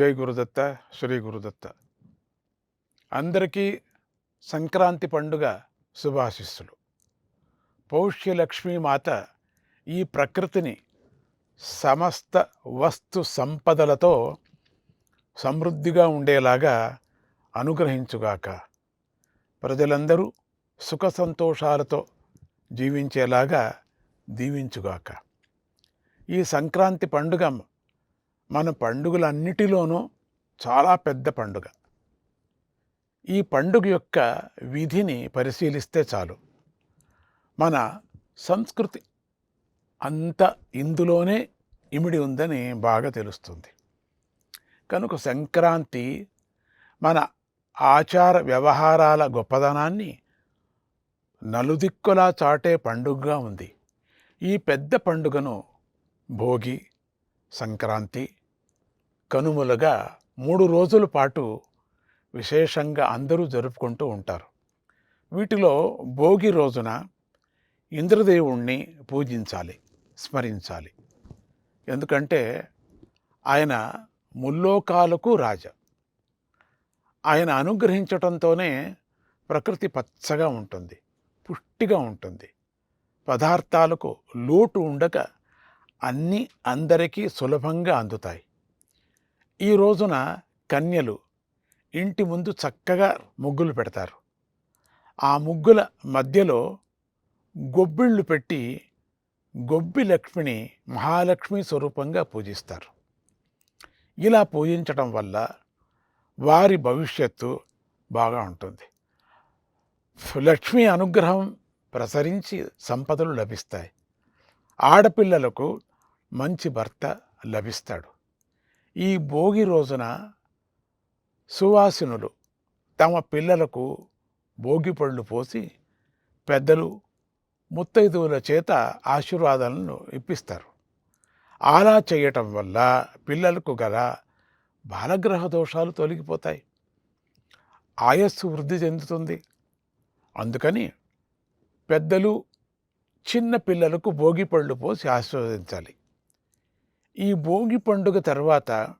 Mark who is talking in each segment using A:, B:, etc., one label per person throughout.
A: జై గురుదత్త శ్రీ గురుదత్త అందరికీ సంక్రాంతి పండుగ శుభాశిస్సులు. పౌష్యలక్ష్మీ మాత ఈ ప్రకృతిని సమస్త వస్తు సంపదలతో సమృద్ధిగా ఉండేలాగా అనుగ్రహించుగాక. ప్రజలందరూ సుఖ సంతోషాలతో జీవించేలాగా దీవించుగాక. ఈ సంక్రాంతి పండుగ మన పండుగలన్నిటిలోనూ చాలా పెద్ద పండుగ. ఈ పండుగ యొక్క విధిని పరిశీలిస్తే చాలు. మన సంస్కృతి అంత ఇందులోనే ఇమిడి ఉందని బాగా తెలుస్తుంది. కనుక సంక్రాంతి మన ఆచార వ్యవహారాల గొప్పదనాన్ని నలుదిక్కులా చాటే పండుగగా ఉంది. ఈ పెద్ద పండుగను భోగి సంక్రాంతి కనుమలుగా మూడు రోజుల పాటు విశేషంగా అందరూ జరుపుకుంటూ ఉంటారు. వీటిలో భోగి రోజున ఇంద్రదేవుణ్ణి పూజించాలి స్మరించాలి. ఎందుకంటే ఆయన ముల్లోకాలకు రాజ. ఆయన అనుగ్రహించటంతోనే ప్రకృతి పచ్చగా ఉంటుంది పుష్టిగా ఉంటుంది. పదార్థాలకు లోటు ఉండక అన్నీ అందరికీ సులభంగా అందుతాయి. ఈ రోజున కన్యలు ఇంటి ముందు చక్కగా ముగ్గులు పెడతారు. ఆ ముగ్గుల మధ్యలో గొబ్బిళ్ళు పెట్టి గొబ్బి లక్ష్మిని మహాలక్ష్మి స్వరూపంగా పూజిస్తారు. ఇలా పూజించటం వల్ల వారి భవిష్యత్తు బాగా ఉంటుంది. లక్ష్మి అనుగ్రహం ప్రసరించి సంపదలు లభిస్తాయి. ఆడపిల్లలకు మంచి భర్త లభిస్తాడు. ఈ భోగి రోజున సువాసినులు తమ పిల్లలకు భోగి పళ్ళు పోసి పెద్దలు ముత్తైదువుల చేత ఆశీర్వాదాలను ఇప్పిస్తారు. అలా చేయటం వల్ల పిల్లలకు గల బాలగ్రహ దోషాలు తొలగిపోతాయి. ఆయస్సు వృద్ధి చెందుతుంది. అందుకని పెద్దలు చిన్న పిల్లలకు భోగి పళ్ళు పోసి ఆశీర్వదించాలి. ఈ భోగి పండుగ తర్వాత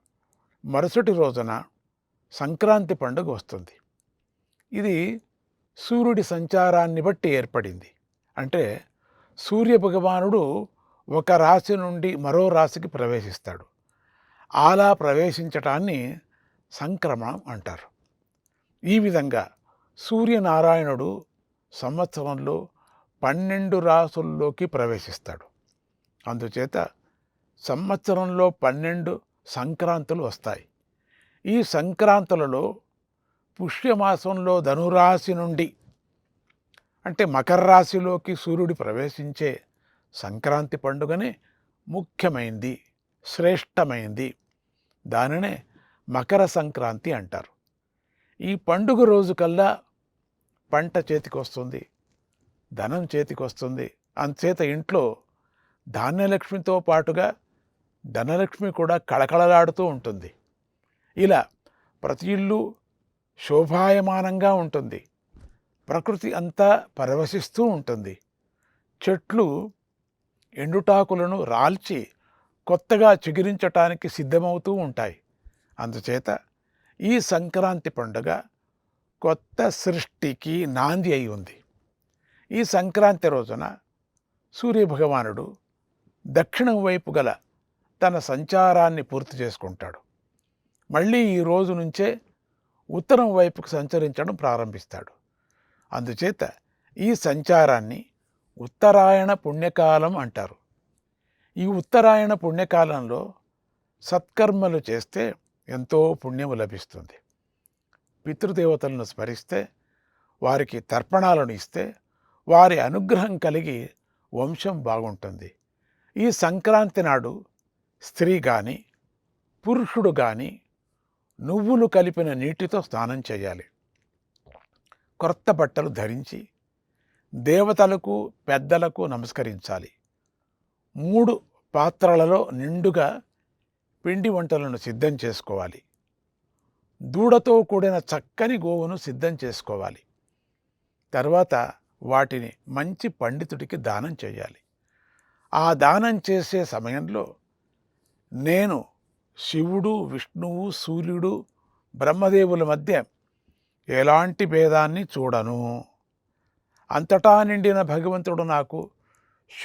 A: మరుసటి రోజున సంక్రాంతి పండుగ వస్తుంది. ఇది సూర్యుడి సంచారాన్ని బట్టి ఏర్పడింది. అంటే సూర్య భగవానుడు ఒక రాశి నుండి మరో రాశికి ప్రవేశిస్తాడు. అలా ప్రవేశించటాన్ని సంక్రమణం అంటారు. ఈ విధంగా సూర్యనారాయణుడు సంవత్సరంలో పన్నెండు రాసుల్లోకి ప్రవేశిస్తాడు. అందుచేత సంవత్సరంలో పన్నెండు సంక్రాంతులు వస్తాయి. ఈ సంక్రాంతులలో పుష్యమాసంలో ధనురాశి నుండి అంటే మకర రాశిలోకి సూర్యుడు ప్రవేశించే సంక్రాంతి పండుగనే ముఖ్యమైంది శ్రేష్టమైంది. దానినే మకర సంక్రాంతి అంటారు. ఈ పండుగ రోజు కల్లా పంట చేతికొస్తుంది ధనం చేతికొస్తుంది. వస్తుంది ఇంట్లో ధాన్యలక్ష్మితో పాటుగా ధనలక్ష్మి కూడా కళకళలాడుతూ ఉంటుంది. ఇలా ప్రతి ఇల్లు శోభాయమానంగా ఉంటుంది. ప్రకృతి అంతా పరవశిస్తూ ఉంటుంది. చెట్లు ఎండుటాకులను రాల్చి కొత్తగా చిగురించటానికి సిద్ధమవుతూ ఉంటాయి. అందుచేత ఈ సంక్రాంతి పండుగ కొత్త సృష్టికి నాంది అయి ఉంది. ఈ సంక్రాంతి రోజున సూర్యభగవానుడు దక్షిణం వైపు గల తన సంచారాన్ని పూర్తి చేసుకుంటాడు. మళ్ళీ ఈ రోజు నుంచే ఉత్తరం వైపుకు సంచరించడం ప్రారంభిస్తాడు. అందుచేత ఈ సంచారాన్ని ఉత్తరాయణ పుణ్యకాలం అంటారు. ఈ ఉత్తరాయణ పుణ్యకాలంలో సత్కర్మలు చేస్తే ఎంతో పుణ్యము లభిస్తుంది. పితృదేవతలను స్మరిస్తే వారికి తర్పణాలను ఇస్తే వారి అనుగ్రహం కలిగి వంశం బాగుంటుంది. ఈ సంక్రాంతి నాడు స్త్రీ కానీ పురుషుడు కానీ నువ్వులు కలిపిన నీటితో స్నానం చేయాలి. కొత్త బట్టలు ధరించి దేవతలకు పెద్దలకు నమస్కరించాలి. మూడు పాత్రలలో నిండుగా పిండి వంటలను సిద్ధం చేసుకోవాలి. దూడతో కూడిన చక్కని గోవును సిద్ధం చేసుకోవాలి. తర్వాత వాటిని మంచి పండితుడికి దానం చేయాలి. ఆ దానం చేసే సమయంలో నేను శివుడు విష్ణువు సూర్యుడు బ్రహ్మదేవుల మధ్య ఎలాంటి భేదాన్ని చూడను. అంతటా నిండిన భగవంతుడు నాకు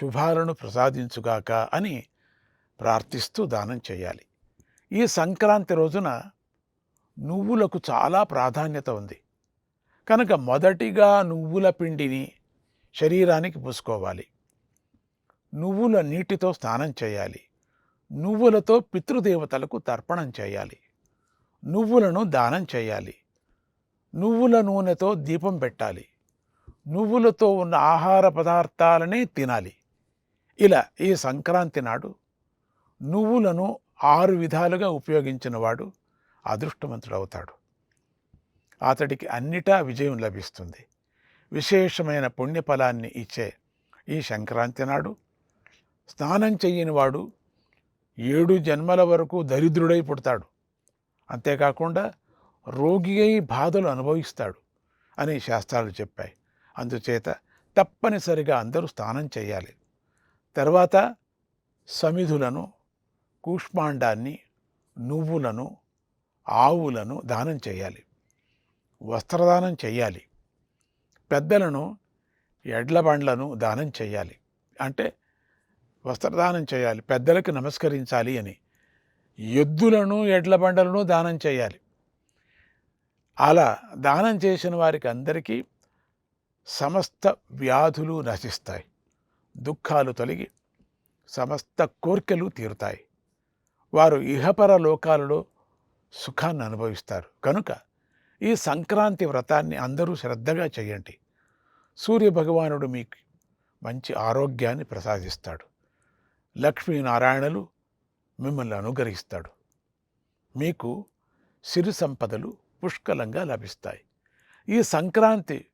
A: శుభాలను ప్రసాదించుగాక అని ప్రార్థిస్తూ దానం చేయాలి. ఈ సంక్రాంతి రోజున నువ్వులకు చాలా ప్రాధాన్యత ఉంది. కనుక మొదటిగా నువ్వుల పిండిని శరీరానికి పూసుకోవాలి. నువ్వుల నీటితో స్నానం చేయాలి. నువ్వులతో పితృదేవతలకు తర్పణం చేయాలి. నువ్వులను దానం చేయాలి. నువ్వుల నూనెతో దీపం పెట్టాలి. నువ్వులతో ఉన్న ఆహార పదార్థాలనే తినాలి. ఇలా ఈ సంక్రాంతి నాడు నువ్వులను ఆరు విధాలుగా ఉపయోగించిన వాడు అదృష్టవంతుడవుతాడు. అతడికి అన్నిటా విజయం లభిస్తుంది. విశేషమైన పుణ్యఫలాన్ని ఇచ్చే ఈ సంక్రాంతి నాడు స్నానం చెయ్యని వాడు ఏడు జన్మల వరకు దరిద్రుడై పుడతాడు. అంతేకాకుండా రోగి అయి బాధలు అనుభవిస్తాడు అని శాస్త్రాలు చెప్పాయి. అందుచేత తప్పనిసరిగా అందరూ స్నానం చేయాలి. తర్వాత సమిధులను కూష్మాండాన్ని నువ్వులను ఆవులను దానం చేయాలి. వస్త్రదానం చేయాలి. పెద్దలను ఎడ్ల బండ్లను దానం చేయాలి. అంటే వస్త్రదానం చేయాలి పెద్దలకు నమస్కరించాలి అని. ఎద్దులను ఎడ్ల బండలను దానం చేయాలి. అలా దానం చేసిన వారికి అందరికీ సమస్త వ్యాధులు నశిస్తాయి దుఃఖాలు తొలగి సమస్త కోర్కెలు తీరుతాయి. వారు ఇహపర లోకాలలో సుఖాన్ని అనుభవిస్తారు. కనుక ఈ సంక్రాంతి వ్రతాన్ని అందరూ శ్రద్ధగా చేయండి. సూర్యభగవానుడు మీకు మంచి ఆరోగ్యాన్ని ప్రసాదిస్తాడు. లక్ష్మీనారాయణలు మిమ్మల్ని అనుగ్రహిస్తాడు. మీకు సిరి సంపదలు పుష్కలంగా లభిస్తాయి. ఈ సంక్రాంతి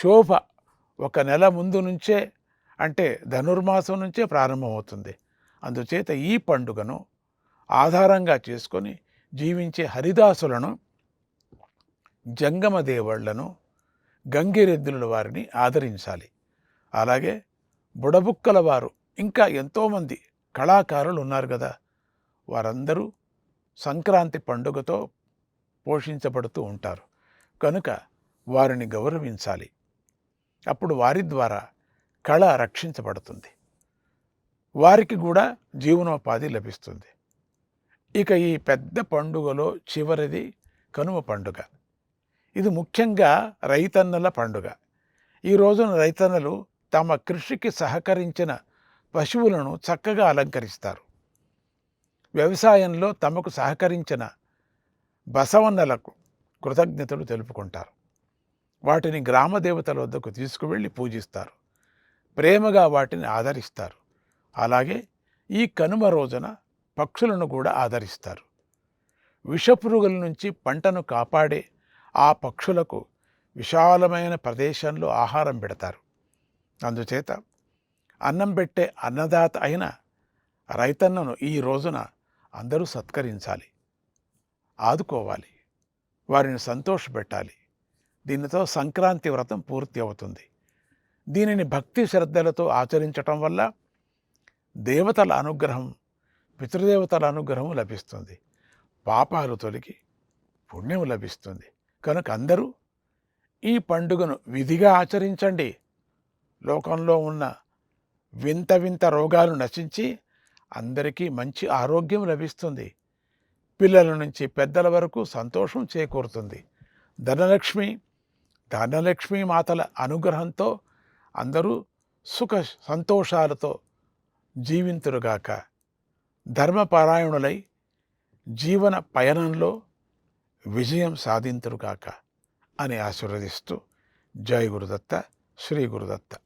A: శోభ ఒక నెల ముందు నుంచే అంటే ధనుర్మాసం నుంచే ప్రారంభమవుతుంది. అందుచేత ఈ పండుగను ఆధారంగా చేసుకొని జీవించే హరిదాసులను జంగమ దేవుళ్ళను గంగిరెద్దుల వారిని ఆదరించాలి. అలాగే బుడబుక్కల వారు ఇంకా ఎంతోమంది కళాకారులు ఉన్నారు కదా వారందరూ సంక్రాంతి పండుగతో పోషించబడుతూ ఉంటారు. కనుక వారిని గౌరవించాలి. అప్పుడు వారి ద్వారా కళ రక్షించబడుతుంది. వారికి కూడా జీవనోపాధి లభిస్తుంది. ఇక ఈ పెద్ద పండుగలో చివరిది కనుమ పండుగ. ఇది ముఖ్యంగా రైతన్నల పండుగ. ఈ రోజున రైతన్నలు తమ కృషికి సహకరించిన పశువులను చక్కగా అలంకరిస్తారు. వ్యవసాయంలో తమకు సహకరించిన బసవన్నలకు కృతజ్ఞతలు తెలుపుకుంటారు. వాటిని గ్రామ దేవతల వద్దకు తీసుకువెళ్ళి పూజిస్తారు. ప్రేమగా వాటిని ఆదరిస్తారు. అలాగే ఈ కనుమ రోజున పక్షులను కూడా ఆదరిస్తారు. విషపురుగుల నుంచి పంటను కాపాడే ఆ పక్షులకు విశాలమైన ప్రదేశంలో ఆహారం పెడతారు. అందుచేత అన్నం పెట్టే అన్నదాత అయిన రైతన్నను ఈ రోజున అందరూ సత్కరించాలి. ఆదుకోవాలి. వారిని సంతోషపెట్టాలి. దీనితో సంక్రాంతి వ్రతం పూర్తి అవుతుంది దీనిని భక్తి శ్రద్ధలతో ఆచరించటం వల్ల దేవతల అనుగ్రహం పితృదేవతల అనుగ్రహం లభిస్తుంది. పాపాలు తొలగి పుణ్యం లభిస్తుంది. కనుక అందరూ ఈ పండుగను విధిగా ఆచరించండి. లోకంలో ఉన్న వింత వింత రోగాలు నశించి అందరికీ మంచి ఆరోగ్యం లభిస్తుంది. పిల్లల నుంచి పెద్దల వరకు సంతోషం చేకూరుతుంది. ధనలక్ష్మి ధనలక్ష్మి మాతల అనుగ్రహంతో అందరూ సుఖ సంతోషాలతో జీవింతురుగాక. ధర్మపారాయణులై జీవన పయనంలో విజయం సాధింతురుగాక అని ఆశీర్వదిస్తూ జై గురుదత్త శ్రీ గురుదత్త.